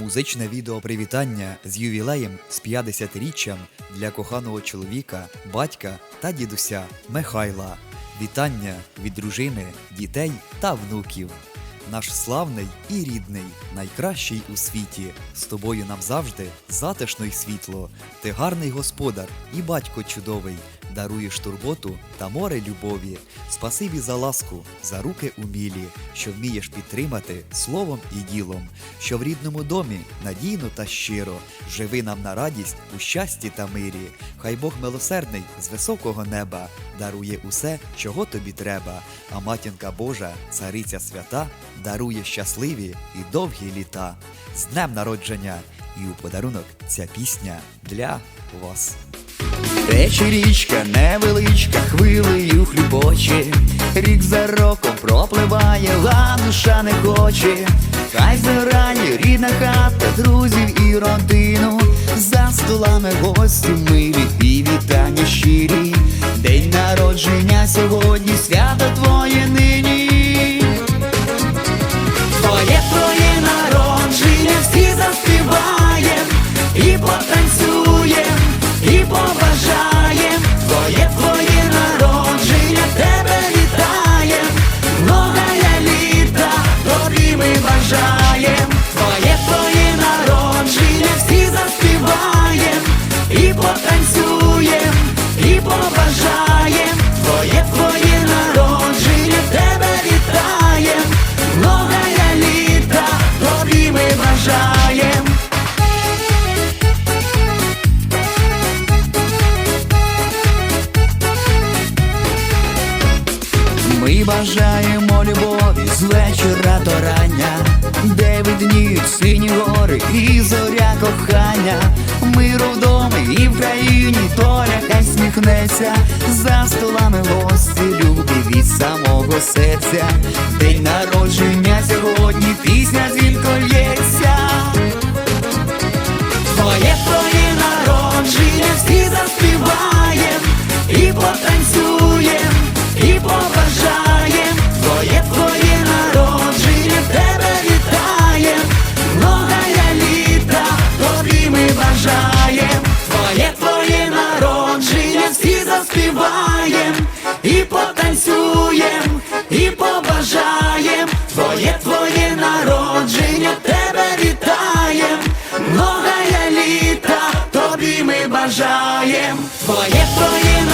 Музичне відео привітання з ювілеєм з 50-річчям для коханого чоловіка, батька та дідуся Михайла. Вітання від дружини, дітей та внуків. Наш славний і рідний, найкращий у світі. З тобою нам завжди затишно й світло. Ти гарний господар і батько чудовий. Даруєш турботу та море любові. Спасибі за ласку, за руки умілі, що вмієш підтримати словом і ділом, що в рідному домі надійно та щиро, живи нам на радість у щасті та мирі. Хай Бог милосердний з високого неба дарує усе, чого тобі треба. А матінка Божа, цариця свята, дарує щасливі і довгі літа. З днем народження! І у подарунок ця пісня для вас. Тече річка невеличка, хвилею хлюбоче, рік за роком пропливає, а душа не хоче. Хай зарані рідна хата, друзів і родину, за столами гості милі і вітання щирі. День народження сьогодні, свято твоє нині. Бажаємо любові з вечора до рання, дев'ять днів, сині гори і зоря кохання, миру вдома і в країні доля хай сміхнеться, за столами гості любі від самого серця. День народження бажаєм. Твоє твоє